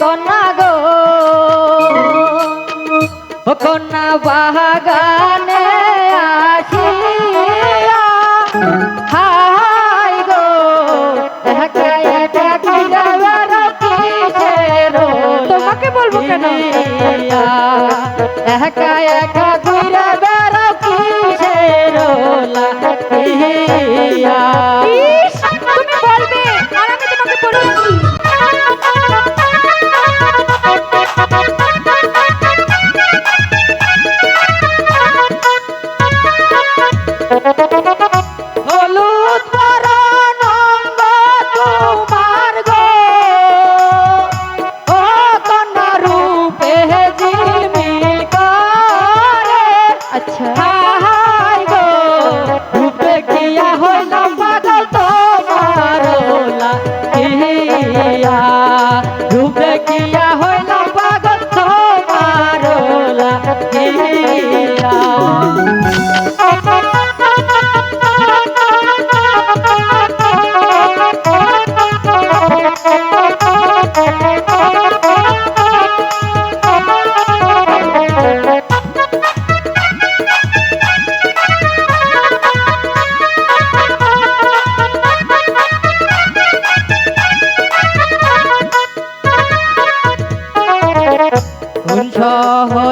কন্যা গো কন্যা বাগানে আসিয়া হাই গো তোমাকে বলব কেন? একা একা ঘুরে বেড়া কিসের হইয়া রূপ দেখিয়া হইল পাগল তোমার লাগিয়া Oh, সহ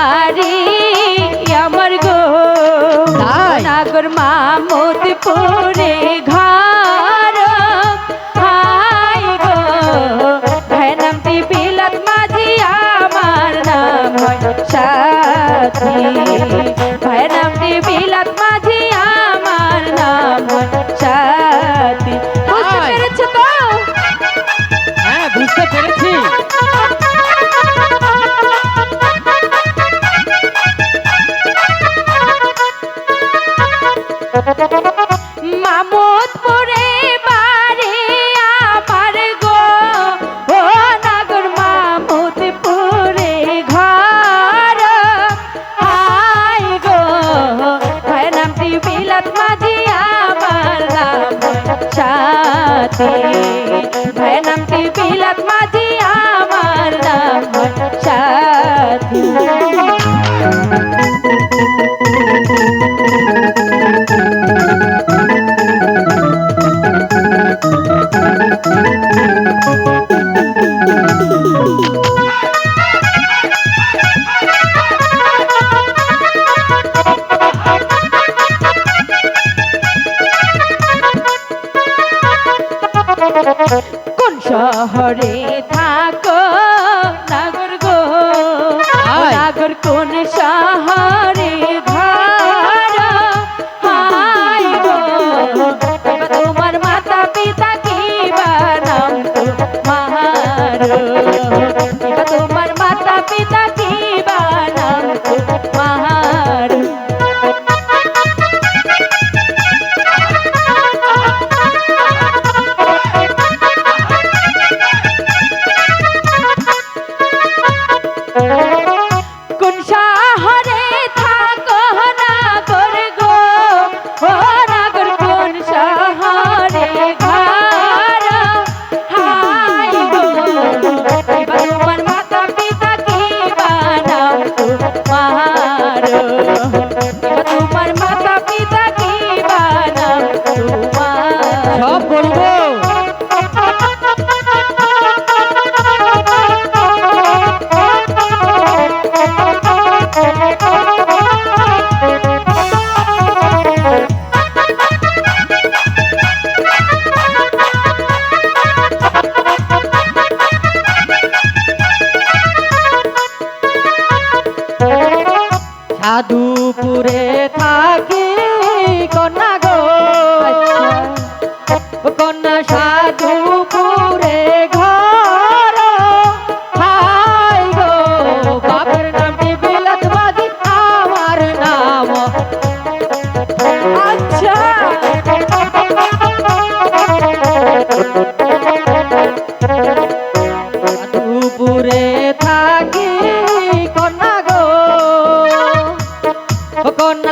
বাড়ি আমার গো নাগর মা মোদপুরে করে ভাই নামটি বিলাত মাঝি আমার নাম শহরে থাকো নাগর গো। নাগর কোন শহরে? সাধুপুরে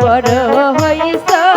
বড় হইসা